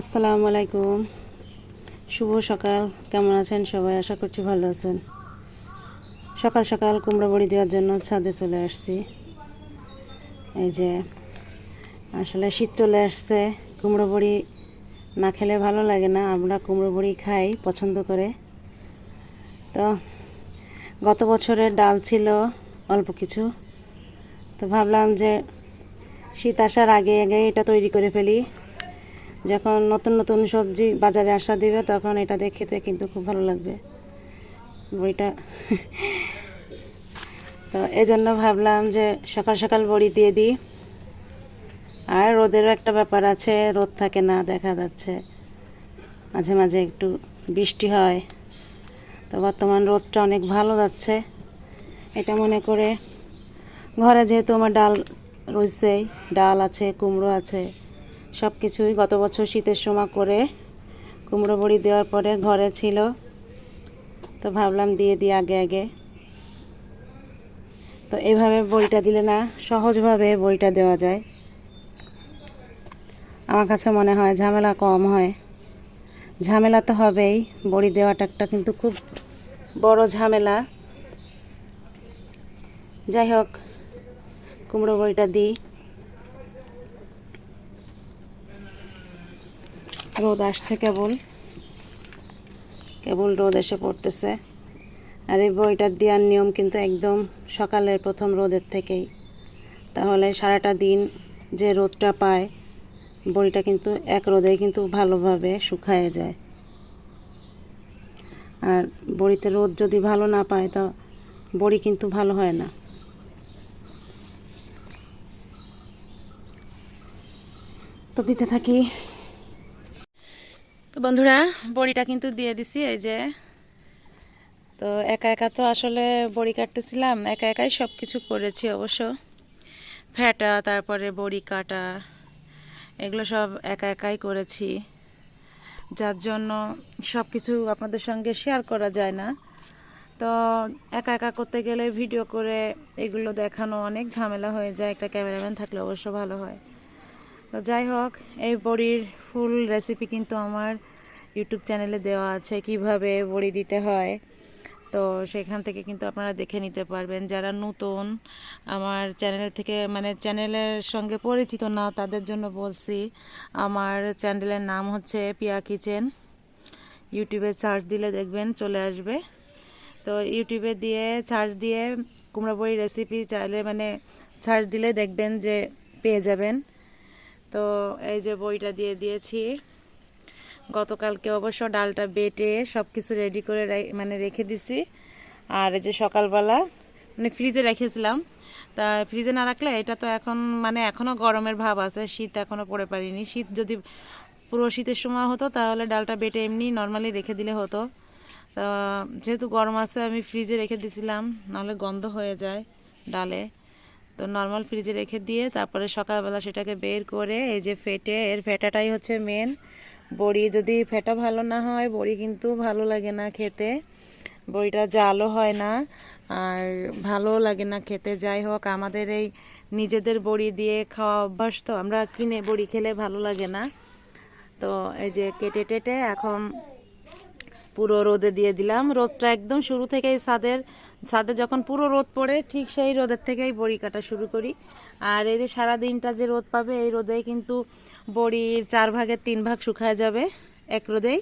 আসসালামু আলাইকুম। শুভ সকাল। কেমন আছেন সবাই? আশা করছি ভালো আছেন। সকাল সকাল কুমড়ো বড়ি দেওয়ার জন্য ছাদে চলে আসছি। এই যে, আসলে শীত চলে আসছে। কুমড়ো বড়ি না খেলে ভালো লাগে না। আমরা কুমড়ো বড়ি খাই পছন্দ করে। তো, গত বছরের ডাল ছিল অল্প কিছু। তো ভাবলাম যে শীত আসার আগে আগে এটা তৈরি করে ফেলি। যখন নতুন নতুন সবজি বাজারে আসা দিবে, তখন এটা দিয়ে খেতে কিন্তু খুব ভালো লাগবে। বড়িটা তো এই জন্য ভাবলাম যে সকাল সকাল বড়ি দিয়ে দিই। আর রোদেরও একটা ব্যাপার আছে, রোদ থাকে না, দেখা যাচ্ছে। মাঝে মাঝে একটু বৃষ্টি হয়। তো বর্তমান রোদটা অনেক ভালো যাচ্ছে। এটা মনে করে ঘরে যেহেতু আমার ডাল রয়েছেই ডাল আছে, কুমড়ো আছে সব কিছুই গত বছর শীতের সময় করে কুমড়ো বড়ি দেওয়ার পরে ঘরে ছিল। তো ভাবলাম দিয়ে দিই আগে আগে। তো এভাবে বড়িটা দিলে না সহজভাবে বড়িটা দেওয়া যায়। আমার কাছে মনে হয় ঝামেলা কম হয়। ঝামেলা তো হবেই, বড়ি দেওয়াটা একটা কিন্তু খুব বড় ঝামেলা। যাই হোক, কুমড়ো বড়িটা দিই। রোদ আসছে কেবল। কেবল রোদ এসে পড়তেছে। আর এই বইটা দেওয়ার নিয়ম কিন্তু একদম সকালের প্রথম রোদের থেকেই। তাহলে সারাটা দিন যে রোদটা পায় বড়িটা কিন্তু এক রোদে কিন্তু ভালোভাবে শুকায় যায়। আর বড়িতে রোদ যদি ভালো না পায়, তো বড়ি কিন্তু ভালো হয় না। তো দিতে থাকি বন্ধুরা, বড়িটা কিন্তু দিয়ে দিছি, এই যে। তো একা একা তো আসলে বড়ি কাটতেছিলাম, একা একাই সব কিছু করেছি অবশ্য। ফ্যাটা, তারপরে বড়ি কাটা, এগুলো সব একা একাই করেছি। যার জন্য সব কিছু আপনাদের সঙ্গে শেয়ার করা যায় না। তো একা একা করতে গেলে ভিডিও করে এগুলো দেখানো অনেক ঝামেলা হয়ে যায়, একটা ক্যামেরাম্যান থাকলে অবশ্য ভালো হয়। তো যাই হোক, এই বড়ির ফুল রেসিপি কিন্তু আমার ইউটিউব চ্যানেলে দেওয়া আছে কীভাবে বড়ি দিতে হয়। তো সেখান থেকে কিন্তু আপনারা দেখে নিতে পারবেন। যারা নতুন আমার চ্যানেল থেকে মানে চ্যানেলের সঙ্গে পরিচিত না, তাদের জন্য বলছি, আমার চ্যানেলের নাম হচ্ছে পিয়া কিচেন। ইউটিউবে সার্চ দিলে দেখবেন চলে আসবে। তো ইউটিউবে দিয়ে সার্চ দিয়ে কুমড়ো বড়ি রেসিপি চাইলে মানে সার্চ দিলে দেখবেন যে পেয়ে যাবেন। তো এই যে বইটা দিয়ে দিয়েছি। গতকালকে অবশ্য ডালটা বেটে সব কিছু রেডি করে মানে রেখে দিছি। আর এই যে সকালবেলা মানে ফ্রিজে রেখেছিলাম। তা ফ্রিজে না রাখলে এটা তো এখন মানে এখনও গরমের ভাব আছে, শীত এখনও পড়ে পারিনি শীত যদি পুরো শীতের সময় হতো, তাহলে ডালটা বেটে এমনি নর্মালি রেখে দিলে হতো। তা যেহেতু গরম আছে, আমি ফ্রিজে রেখে দিছিলাম, নাহলে গন্ধ হয়ে যায় ডালে। তো নর্মাল ফ্রিজে রেখে দিয়ে তারপরে সকালবেলা সেটাকে বের করে, এই যে ফেটে, এর ফেটাটাই হচ্ছে মেন বড়ি যদি ফেটা ভালো না হয়, বড়ি কিন্তু ভালো লাগে না খেতে। বড়িটা জালও হয় না আর ভালো লাগে না খেতে। যাই হোক, আমাদের এই নিজেদের বড়ি দিয়ে খাওয়া অভ্যাস তো, আমরা কিনে বড়ি খেলে ভালো লাগে না। তো এই যে কেটে টেটে এখন পুরো রোদে দিয়ে দিলাম। রোদটা একদম শুরু থেকেই ছাদের, ছাদে যখন পুরো রোদ পড়ে, ঠিক সেই রোদের থেকেই বড়ি কাটা শুরু করি। আর এই যে সারা দিনটা যে রোদ পাবে, এই রোদে কিন্তু বড়ির চার ভাগের তিন ভাগ শুকায় যাবে এক রোদেই।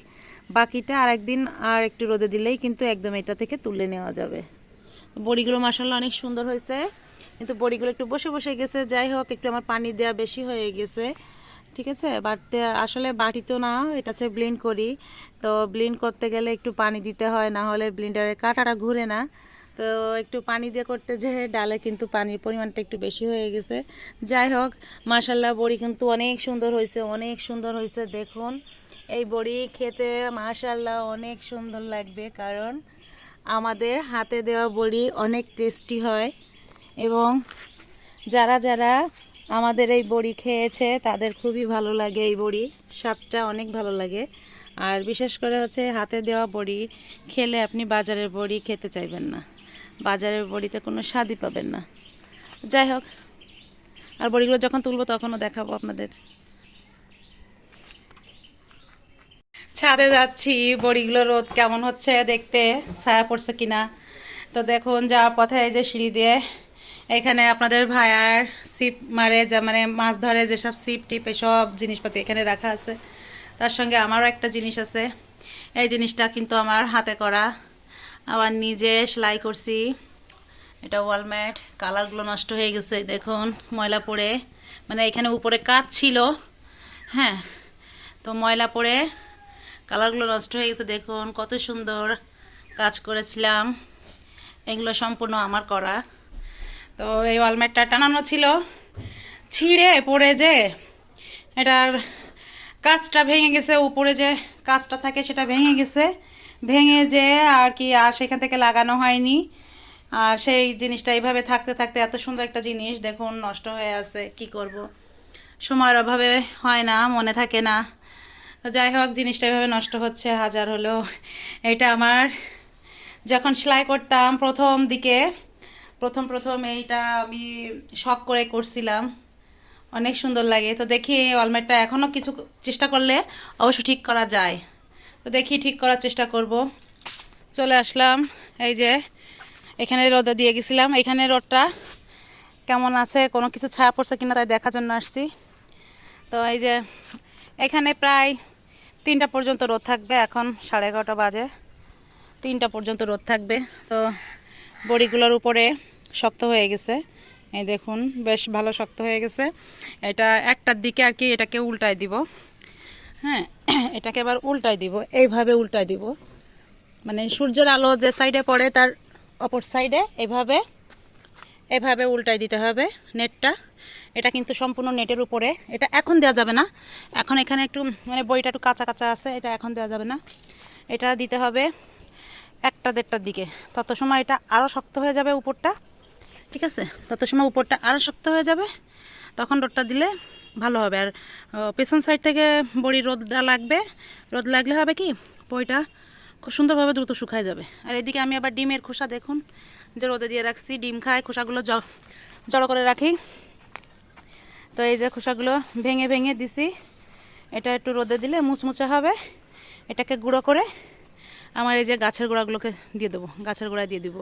বাকিটা আর একদিন আর একটু রোদে দিলেই কিন্তু একদম এটা থেকে তুলে নেওয়া যাবে। বড়িগুলো মাসাল্লাহ অনেক সুন্দর হয়েছে। কিন্তু বড়িগুলো একটু বসে বসে গেছে। যাই হোক, একটু আমার পানি দেওয়া বেশি হয়ে গেছে। ঠিক আছে? বাটতে আসলে বাটি তো না, এটা হচ্ছে ব্লেন্ড করি। তো ব্লেন্ড করতে গেলে একটু পানি দিতে হয়, না হলে ব্লেন্ডারের কাঁটাটা ঘুরে না। তো একটু পানি দিয়ে করতে যে ডালে কিন্তু পানির পরিমাণটা একটু বেশি হয়ে গেছে। যাই হোক মাসাল্লাহ বড়ি কিন্তু অনেক সুন্দর হয়েছে, অনেক সুন্দর হয়েছে, দেখুন। এই বড়ি খেতে মাশাল্লাহ অনেক সুন্দর লাগবে, কারণ আমাদের হাতে দেওয়া বড়ি অনেক টেস্টি হয়। এবং যারা যারা আমাদের এই বড়ি খেয়েছে, তাদের খুবই ভালো লাগে এই বড়ি, স্বাদটা অনেক ভালো লাগে। আর বিশেষ করে হচ্ছে হাতে দেওয়া বড়ি, খেলে আপনি বাজারের বড়ি খেতে চাইবেন না। বাজারের বড়িতে কোনো স্বাদই পাবেন না। যাই হোক, আর বড়িগুলো যখন তুলবো তখনও দেখাবো আপনাদের। ছাদে যাচ্ছি বড়িগুলো রোদ কেমন হচ্ছে দেখতে, ছায়া পড়ছে কিনা। তো দেখুন, যাওয়ার পথে এই যে সিঁড়ি দিয়ে এখানে আপনাদের ভাইয়ার সিপ মারে, যা মানে মাছ ধরে, যেসব সিপ টিপ সব জিনিসপাতি এখানে রাখা আছে। তার সঙ্গে আমারও একটা জিনিস আছে। এই জিনিসটা কিন্তু আমার হাতে করা। আবার নিজে সেলাই করছি। এটা ওয়ালম্যাট কালারগুলো নষ্ট হয়ে গেছে, দেখুন, ময়লা পড়ে। মানে এখানে উপরে কাজ ছিল। হ্যাঁ তো ময়লা পড়ে। কালারগুলো নষ্ট হয়ে গেছে, দেখুন, কত সুন্দর কাজ করেছিলাম। এগুলো সম্পূর্ণ আমার করা। তো এই ওয়ালমেটটা টানানো ছিল। ছিঁড়ে পড়ে যে এটার কাজটা ভেঙে গেছে, উপরে যে কাজটা থাকে সেটা ভেঙে গেছে। ভেঙে যে আর কি, আর সেখান থেকে লাগানো হয়নি। আর সেই জিনিসটা এইভাবে থাকতে থাকতে এত সুন্দর একটা জিনিস, দেখুন, নষ্ট হয়ে আছে, কি করব? সময়ের অভাবে হয় না, মনে থাকে না। যাই হোক, জিনিসটা এভাবে নষ্ট হচ্ছে, হাজার হলো। এটা আমার, যখন সেলাই করতাম প্রথম দিকে প্রথম প্রথম এইটা আমি শখ করে করছিলাম। অনেক সুন্দর লাগে। তো দেখি অলমেটটা এখনও কিছু চেষ্টা করলে অবশ্য ঠিক করা যায়। তো দেখি ঠিক করার চেষ্টা করব। চলে আসলাম। এই যে এখানে রোদে দিয়ে গেছিলাম। এখানে রোদটা কেমন আছে, কোনো কিছু ছায়া পড়ছে কিনা তাই দেখার জন্য আসছি। তো এই যে এখানে প্রায় তিনটা পর্যন্ত রোদ থাকবে। এখন সাড়ে এগারোটা বাজে। তিনটা পর্যন্ত রোদ থাকবে। তো বড়িগুলোর উপরে শক্ত হয়ে গেছে। এই দেখুন, বেশ ভালো শক্ত হয়ে গেছে। এটা একটার দিকে আর কি এটাকে উল্টায় দিব। হ্যাঁ এটাকে এবার উল্টায় দিব। এইভাবে উল্টায় দিব। মানে সূর্যের আলো যে সাইডে পড়ে তার অপর সাইডে এভাবে এভাবে উল্টায় দিতে হবে নেটটা। এটা কিন্তু সম্পূর্ণ নেটের উপরে। এটা এখন দেওয়া যাবে না। এখন এখানে একটু মানে বইটা একটু কাঁচা কাঁচা আছে, এটা এখন দেওয়া যাবে না। এটা দিতে হবে একটা দেড়টার দিকে। তত সময় এটা আরও শক্ত হয়ে যাবে উপরটা। ঠিক আছে? তত সময় উপরটা আরও শক্ত হয়ে যাবে। তখন রোদটা দিলে ভালো হবে। আর পেছন সাইড থেকে বড়ি রোদটা লাগবে। রোদ লাগলে হবে কি? বইটা খুব সুন্দরভাবে দ্রুত শুকায় যাবে। আর এদিকে আমি আবার ডিমের খোসা দেখুন। যে রোদে দিয়ে রাখছি, ডিম খাই খোসাগুলো জড়ো করে রাখি। তো এই যে খোসাগুলো ভেঙে ভেঙে দিছি। এটা একটু রোদে দিলে মুচমুচে হবে। এটাকে গুঁড়ো করে আমার এই যে গাছের গোড়াগুলোকে দিয়ে দেবো, গাছের গোড়ায় দিয়ে দিব।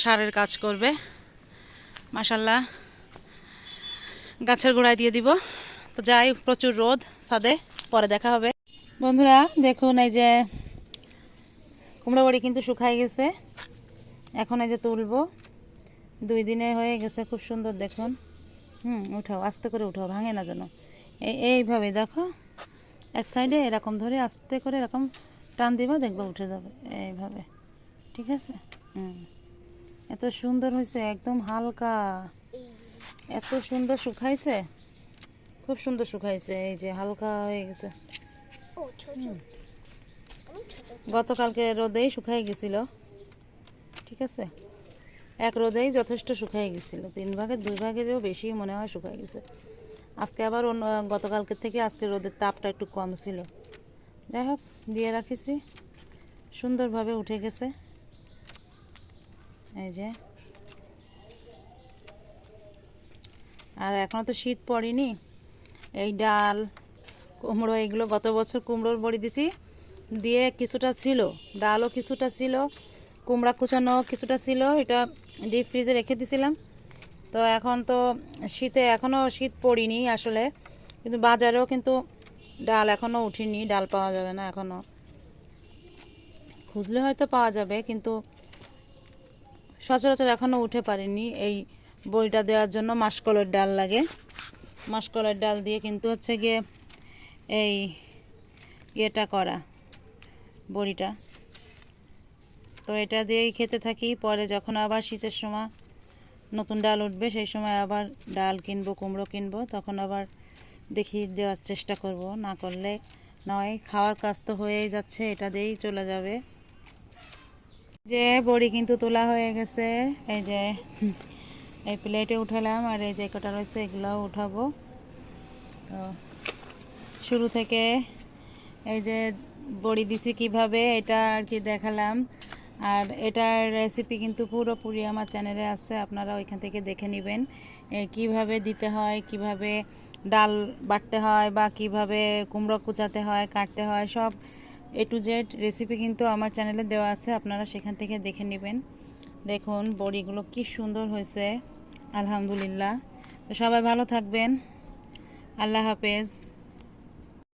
সারের কাজ করবে। মাসাল্লাহ গাছের গোড়ায় দিয়ে দিব। তো যাই, প্রচুর রোদ ছাদে, পরে দেখা হবে। বন্ধুরা, দেখুন এই যে কুমড়ো বাড়ি কিন্তু শুকাই গেছে। এখন এই যে তুলবো। দুই দিনে হয়ে গেছে, খুব সুন্দর দেখুন। হুম, উঠাও, আস্তে করে উঠাও, ভাঙে না যেন। এই এইভাবে দেখো, এক সাইডে এরকম ধরে আস্তে করে এরকম টান দিবা দেখবা উঠে যাবে এইভাবে। ঠিক আছে? হুম। এত সুন্দর হয়েছে একদম হালকা। এত সুন্দর শুকাইছে। খুব সুন্দর শুকাইছে এই যে হালকা হয়ে গেছে। গতকালকে রোদেই শুকাই গেছিল। ঠিক আছে? এক রোদেই যথেষ্ট শুকাই গেছিল। তিন ভাগের দুই ভাগেরও বেশি মনে হয় শুকাই গেছে। আজকে আবার অন্য গতকালকের থেকে আজকে রোদের তাপটা একটু কম ছিল। যাই হোক, দিয়ে রাখিছি। সুন্দরভাবে উঠে গেছে। এই যে। আর এখনও তো শীত পড়েনি। এই ডাল, কুমড়ো, এগুলো গত বছর কুমড়োর বড়ি দিছি। দিয়ে কিছুটা ছিল, ডালও কিছুটা ছিল, কুমড়া কুচানো কিছুটা ছিল, এটা ডিপ ফ্রিজে রেখে দিছিলাম। তো এখন তো শীতে এখনও শীত পড়িনি আসলে, কিন্তু বাজারেও কিন্তু ডাল এখনও উঠিনি, ডাল পাওয়া যাবে না এখনও খুঁজলে হয়তো পাওয়া যাবে, কিন্তু সচরাচর এখনও উঠে পারিনি। এই বইটা দেওয়ার জন্য মাসকলের ডাল লাগে। মাসকলের ডাল দিয়ে কিন্তু হচ্ছে গিয়ে এই ইয়েটা করা, বড়িটা। তো এটা দিয়েই খেতে থাকি, পরে যখন আবার শীতের সময় নতুন ডাল উঠবে, সেই সময় আবার ডাল কিনবো, কুমড়ো কিনবো, তখন আবার দেখি দেওয়ার চেষ্টা করব। না করলে নয়, খাওয়ার কাজ তো হয়েই যাচ্ছে, এটা দিয়েই চলে যাবে। যে বড়ি কিন্তু তোলা হয়ে গেছে। এই যে এই প্লেটে উঠালাম আর এই যে কটা রয়েছে এগুলোও উঠাবো। তো শুরু থেকে এই যে বড়ি দিছি কীভাবে এটা আর কি দেখালাম। আর এটার রেসিপি কিন্তু পুরোপুরি আমার চ্যানেলে আছে, আপনারা ওইখান থেকে দেখে নেবেন। কীভাবে দিতে হয়, কীভাবে ডাল বাটতে হয় বা কীভাবে কুমড়ো কুচাতে হয়, কাটতে হয়, সব এ টু জেড রেসিপি কিন্তু আমার চ্যানেলে দেওয়া আছে, আপনারা সেখান থেকে দেখে নেবেন। দেখুন, বড়িগুলো কি সুন্দর হয়েছে, আলহামদুলিল্লাহ। তো সবাই ভালো থাকবেন। আল্লাহ হাফেজ।